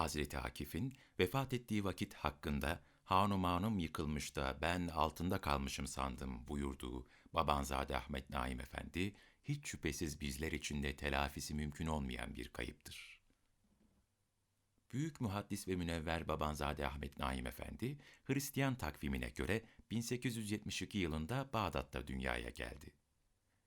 Hazreti Akif'in vefat ettiği vakit hakkında hanum yıkılmış da ben altında kalmışım sandım buyurduğu Babanzade Ahmet Naim Efendi, hiç şüphesiz bizler için de telafisi mümkün olmayan bir kayıptır. Büyük muhaddis ve münevver Babanzade Ahmet Naim Efendi, Hristiyan takvimine göre 1872 yılında Bağdat'ta dünyaya geldi.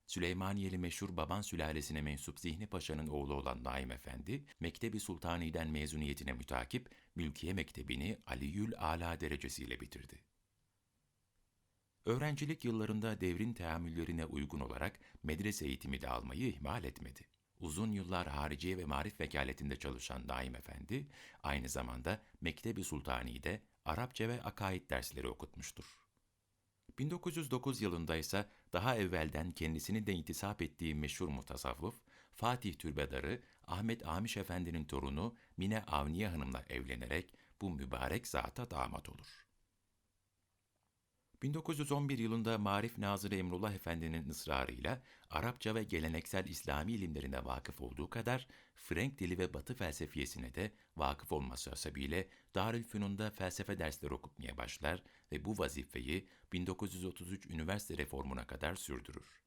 Süleymaniyeli meşhur Baban sülalesine mensup Zihni Paşa'nın oğlu olan Naim Efendi, Mektebi Sultani'den mezuniyetine mütakip Mülkiye Mektebi'ni Aliyül Ala derecesiyle bitirdi. Öğrencilik yıllarında devrin teamüllerine uygun olarak medrese eğitimi de almayı ihmal etmedi. Uzun yıllar hariciye ve marif vekaletinde çalışan Naim Efendi, aynı zamanda Mektebi Sultani'de Arapça ve akaid dersleri okutmuştur. 1909 yılında ise daha evvelden kendisini de intisap ettiği meşhur mutasavvıf, Fatih Türbedarı Ahmet Amiş Efendi'nin torunu Mine Avniye Hanım'la evlenerek bu mübarek zata damat olur. 1911 yılında Marif Nazırı Emrullah Efendi'nin ısrarıyla Arapça ve geleneksel İslami ilimlerine vakıf olduğu kadar Frank dili ve Batı felsefiyesine de vakıf olması hasebiyle Darülfünun'da felsefe dersleri okutmaya başlar ve bu vazifeyi 1933 üniversite reformuna kadar sürdürür.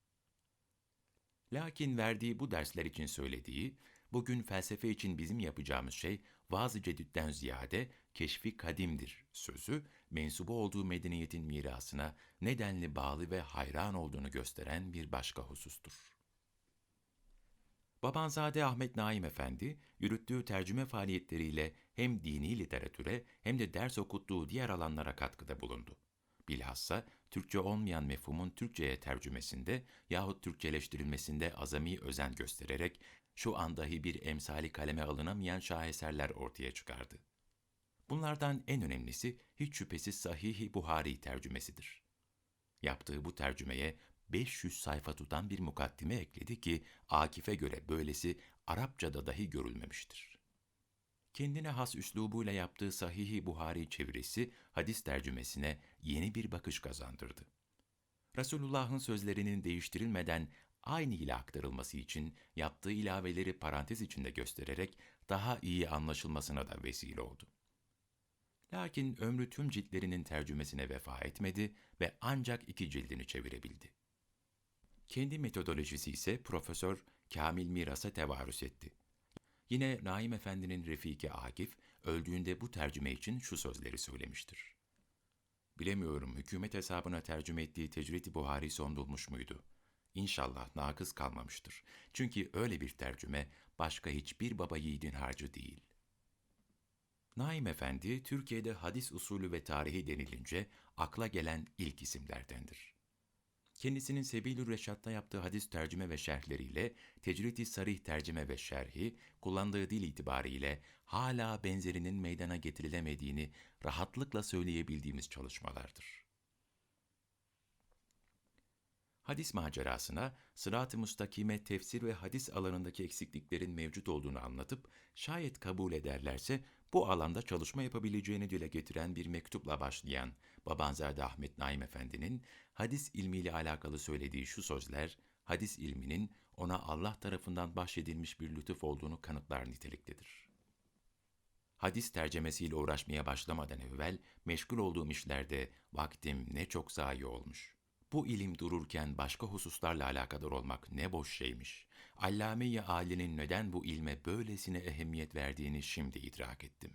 Lakin verdiği bu dersler için söylediği, bugün felsefe için bizim yapacağımız şey vaaz-ı cedütten ziyade keşfi kadimdir sözü, mensubu olduğu medeniyetin mirasına nedenli bağlı ve hayran olduğunu gösteren bir başka husustur. Babanzade Ahmet Naim Efendi, yürüttüğü tercüme faaliyetleriyle hem dini literatüre hem de ders okuttuğu diğer alanlara katkıda bulundu. Bilhassa Türkçe olmayan mefhumun Türkçe'ye tercümesinde yahut Türkçeleştirilmesinde azami özen göstererek şu an dahi bir emsali kaleme alınamayan şaheserler ortaya çıkardı. Bunlardan en önemlisi hiç şüphesiz Sahih-i Buhari tercümesidir. Yaptığı bu tercümeye 500 sayfa tutan bir mukaddime ekledi ki Akif'e göre böylesi Arapçada dahi görülmemiştir. Kendine has üslubuyla yaptığı Sahih-i Buhari çevirisi hadis tercümesine yeni bir bakış kazandırdı. Resulullah'ın sözlerinin değiştirilmeden aynı ile aktarılması için yaptığı ilaveleri parantez içinde göstererek daha iyi anlaşılmasına da vesile oldu. Lakin ömrü tüm ciltlerinin tercümesine vefa etmedi ve ancak iki cildini çevirebildi. Kendi metodolojisi ise Profesör Kamil Miras'a tevarüs etti. Yine Naim Efendi'nin Refiki Akif, öldüğünde bu tercüme için şu sözleri söylemiştir. Bilemiyorum hükümet hesabına tercüme ettiği Tecrid-i Buhari sondulmuş muydu? İnşallah nakız kalmamıştır. Çünkü öyle bir tercüme başka hiçbir baba yiğidin harcı değil. Naim Efendi, Türkiye'de hadis usulü ve tarihi denilince akla gelen ilk isimlerdendir. Kendisinin Sebilül Reşat'ta yaptığı hadis tercüme ve şerhleriyle Tecrid-i Sarih tercüme ve şerhi, kullandığı dil itibariyle hala benzerinin meydana getirilemediğini rahatlıkla söyleyebildiğimiz çalışmalardır. Hadis macerasına, sırat-ı mustakime tefsir ve hadis alanındaki eksikliklerin mevcut olduğunu anlatıp, şayet kabul ederlerse bu alanda çalışma yapabileceğini dile getiren bir mektupla başlayan Babanzade Ahmet Naim Efendi'nin hadis ilmiyle alakalı söylediği şu sözler, hadis ilminin ona Allah tarafından bahşedilmiş bir lütuf olduğunu kanıtlar niteliktedir. Hadis tercemesiyle uğraşmaya başlamadan evvel meşgul olduğum işlerde vaktim ne çok zayi olmuş. Bu ilim dururken başka hususlarla alakadar olmak ne boş şeymiş. Allame-i Ali'nin neden bu ilme böylesine ehemmiyet verdiğini şimdi idrak ettim.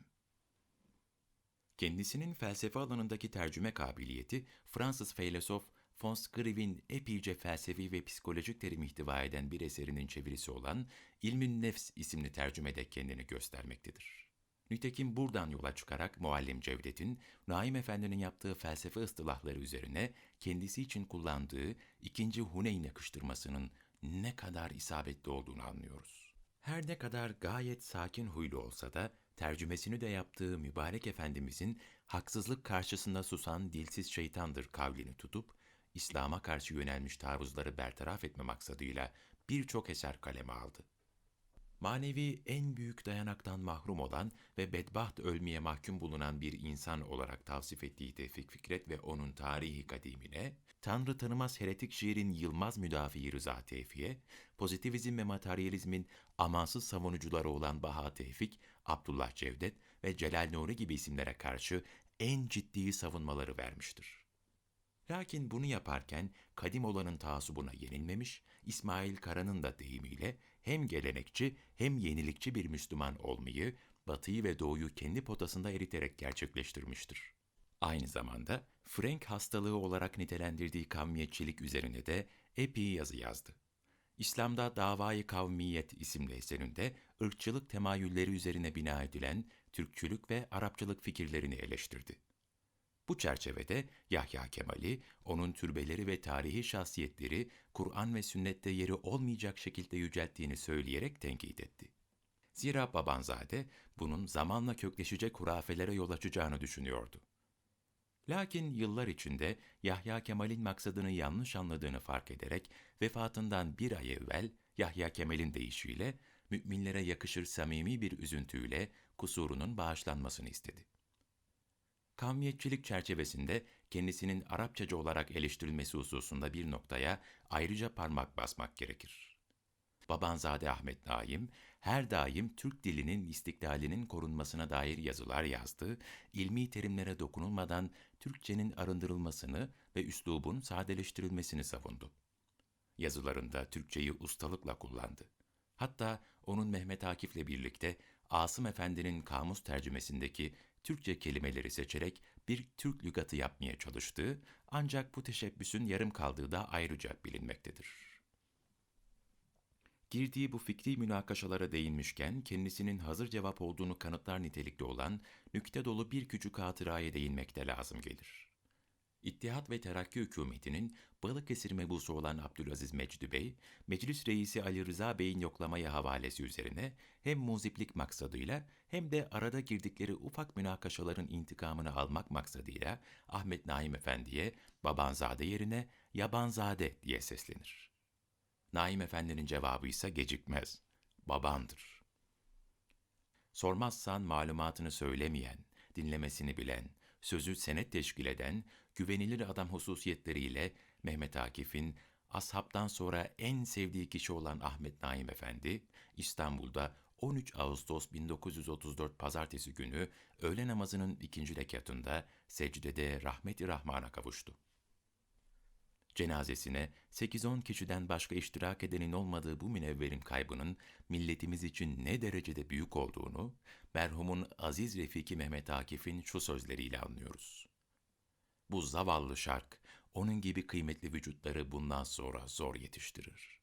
Kendisinin felsefe alanındaki tercüme kabiliyeti, Fransız filozof von Scrive'in epeyce felsefi ve psikolojik terim ihtiva eden bir eserinin çevirisi olan İlmün Nefs isimli tercümede kendini göstermektedir. Nitekim buradan yola çıkarak Muallim Cevdet'in, Naim Efendi'nin yaptığı felsefe ıstılahları üzerine kendisi için kullandığı ikinci Huneyn yakıştırmasının ne kadar isabetli olduğunu anlıyoruz. Her ne kadar gayet sakin huylu olsa da, tercümesini de yaptığı mübarek Efendimizin haksızlık karşısında susan dilsiz şeytandır kavlini tutup, İslam'a karşı yönelmiş taarruzları bertaraf etme maksadıyla birçok eser kaleme aldı. Manevi en büyük dayanaktan mahrum olan ve bedbaht ölmeye mahkum bulunan bir insan olarak tavsif ettiği Tevfik Fikret ve onun tarihi kadimine, Tanrı tanımaz heretik şiirin yılmaz müdafiği Rıza Tevfik'e, pozitivizm ve materyalizmin amansız savunucuları olan Baha Tevfik, Abdullah Cevdet ve Celal Nuri gibi isimlere karşı en ciddi savunmaları vermiştir. Lakin bunu yaparken kadim olanın taasubuna yenilmemiş, İsmail Kara'nın da deyimiyle hem gelenekçi hem yenilikçi bir Müslüman olmayı, batıyı ve doğuyu kendi potasında eriterek gerçekleştirmiştir. Aynı zamanda Frank hastalığı olarak nitelendirdiği kavmiyetçilik üzerine de epey yazı yazdı. İslam'da Davayı Kavmiyet isimli eserinde ırkçılık temayülleri üzerine bina edilen Türkçülük ve Arapçılık fikirlerini eleştirdi. Bu çerçevede Yahya Kemal'i, onun türbeleri ve tarihi şahsiyetleri Kur'an ve sünnette yeri olmayacak şekilde yücelttiğini söyleyerek tenkit etti. Zira Babanzade bunun zamanla kökleşecek hurafelere yol açacağını düşünüyordu. Lakin yıllar içinde Yahya Kemal'in maksadını yanlış anladığını fark ederek vefatından bir ay evvel Yahya Kemal'in deyişiyle müminlere yakışır samimi bir üzüntüyle kusurunun bağışlanmasını istedi. Kavmiyetçilik çerçevesinde kendisinin Arapçacı olarak eleştirilmesi hususunda bir noktaya ayrıca parmak basmak gerekir. Babanzade Ahmet Naim, her daim Türk dilinin istiklalinin korunmasına dair yazılar yazdı, ilmi terimlere dokunulmadan Türkçenin arındırılmasını ve üslubun sadeleştirilmesini savundu. Yazılarında Türkçeyi ustalıkla kullandı. Hatta onun Mehmet Akif'le birlikte Asım Efendi'nin kamus tercümesindeki Türkçe kelimeleri seçerek bir Türk lügatı yapmaya çalıştığı ancak bu teşebbüsün yarım kaldığı da ayrıca bilinmektedir. Girdiği bu fikri münakaşalara değinmişken kendisinin hazır cevap olduğunu kanıtlar nitelikte olan nükte dolu bir küçük hatıraya değinmekte lazım gelir. İttihat ve Terakki hükümetinin Balıkesir mebusu olan Abdülaziz Mecdi Bey, Meclis Reisi Ali Rıza Bey'in yoklamaya havalesi üzerine hem muziplik maksadıyla hem de arada girdikleri ufak münakaşaların intikamını almak maksadıyla Ahmet Naim Efendi'ye Babanzade yerine Yabanzade diye seslenir. Naim Efendi'nin cevabı ise gecikmez. Babandır. Sormazsan malumatını söylemeyen, dinlemesini bilen, sözü senet teşkil eden, güvenilir adam hususiyetleriyle Mehmet Akif'in ashabtan sonra en sevdiği kişi olan Ahmet Naim Efendi, İstanbul'da 13 Ağustos 1934 Pazartesi günü öğle namazının ikinci rekatında secdede rahmeti rahmana kavuştu. Cenazesine 8-10 kişiden başka iştirak edenin olmadığı bu münevverin kaybının milletimiz için ne derecede büyük olduğunu, merhumun aziz Refiki Mehmet Akif'in şu sözleriyle anlıyoruz. Bu zavallı şark, onun gibi kıymetli vücutları bundan sonra zor yetiştirir.